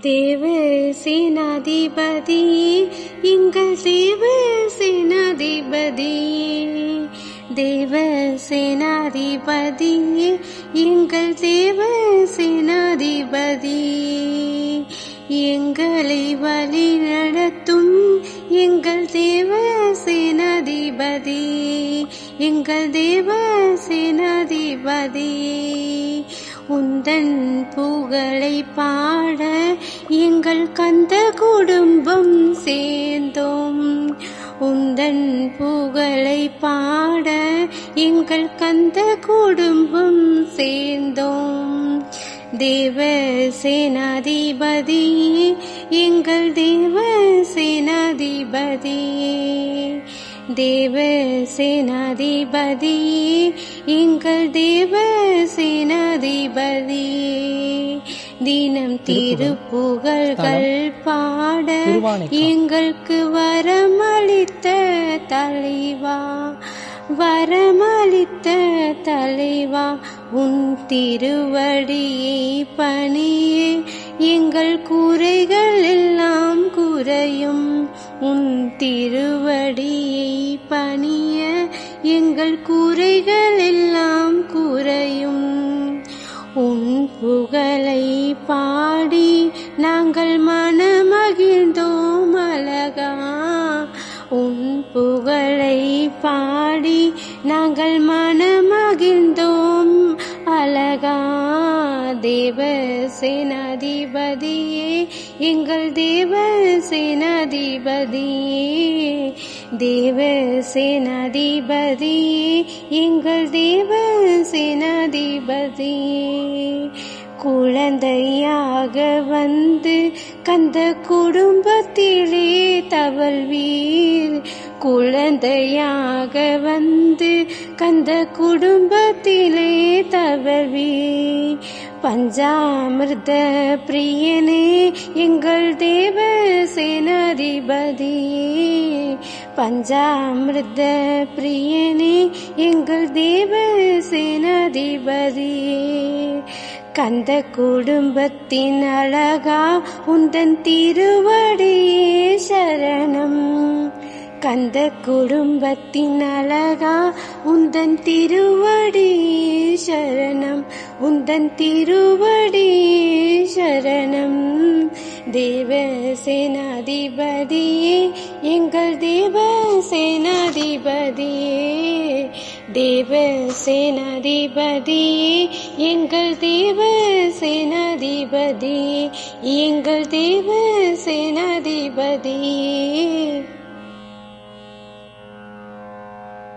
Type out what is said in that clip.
தேவ சேனாதிபதி எங்கள் தேவ சேனாதிபதி. தேவ சேனாதிபதி எங்கள் தேவ சேனாதிபதி. எங்களை வழி நடத்தும் எங்கள் தேவ சேனாதிபதி. எங்கள் தேவ சேனாதிபதி. உந்தன் புகழை பாட எங்கள் கந்த குடும்பம் சேர்ந்தோம். உந்தன் புகழை பாட எங்கள் கந்த குடும்பம் சேர்ந்தோம். தேவ சேனாதிபதி எங்கள் தேவ சேனாதிபதி தேவ சேனாதிபதி எங்கள் தேவ சேனாதிபதி தினம் திருப்புகழ்கள் பாட. எங்களுக்கு வரமளித்த தலைவா வரமளித்த தலைவா உன் திருவடியை பணியே எங்கள் குறைகள் எல்லாம் குறையும் உன் திருவடியை எங்கள் குறைகள் எல்லாம் குறையும் உன் புகழை பாடி நாங்கள் மனமகிழ்ந்தோம் அழகா. உன் புகழை பாடி நாங்கள் மனமகிழ்ந்தோம் அழகா. தேவ சேனாதிபதியே எங்கள் தேவ சேனாதிபதியே தேவ சேனாதிபதியே எங்கள் தேவ சேனாதிபதியே குழந்தையாக வந்து கந்த குடும்பத்திலே தவழ்வீர். குழந்தையாக வந்து கந்த குடும்பத்திலே தவழ்வீர். பஞ்சாமிர்த பிரியனே எங்கள் தேவ சேனாதிபதியே பஞ்சாமிர்த பிரியனே எங்கள் தேவ சேனாதிபதியே கந்த குடும்பத்தின் அழகா உந்தன் திருவடியே சரணம். கந்த குடும்பத்தின் அழகா உந்தன் திருவடியே சரணம். உந்தன் திருவடியே சரணம். தேவசேனாதிபதியே எங்கள் தேவசேனாதிபதியே தேவசேனாதிபதியே எங்கள் தேவசேனாதிபதியே எங்கள் தேவசேனாதிபதியே.